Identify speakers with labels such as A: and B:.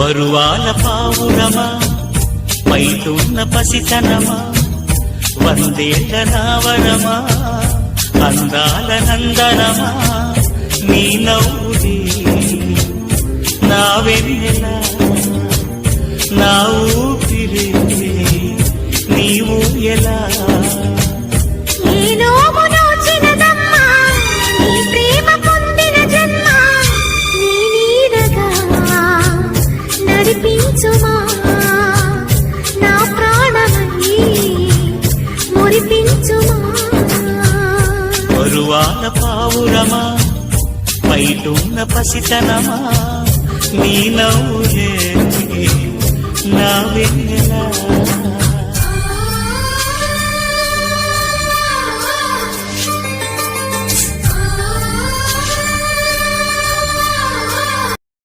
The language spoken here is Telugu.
A: బరువాల పావురమా? పైతున్న పసితనమా? వందేట నావరమా అందాల నందనమా? నీ నవ్వుది నా వెన్నెల నా
B: ఊరు నడిపించుమా, నా ప్రాణమై మురిపించుమా.
A: బరువాల పావురమా? పైటున్న పసితనమా? నీ నవ్వులే నా వెన్నెలా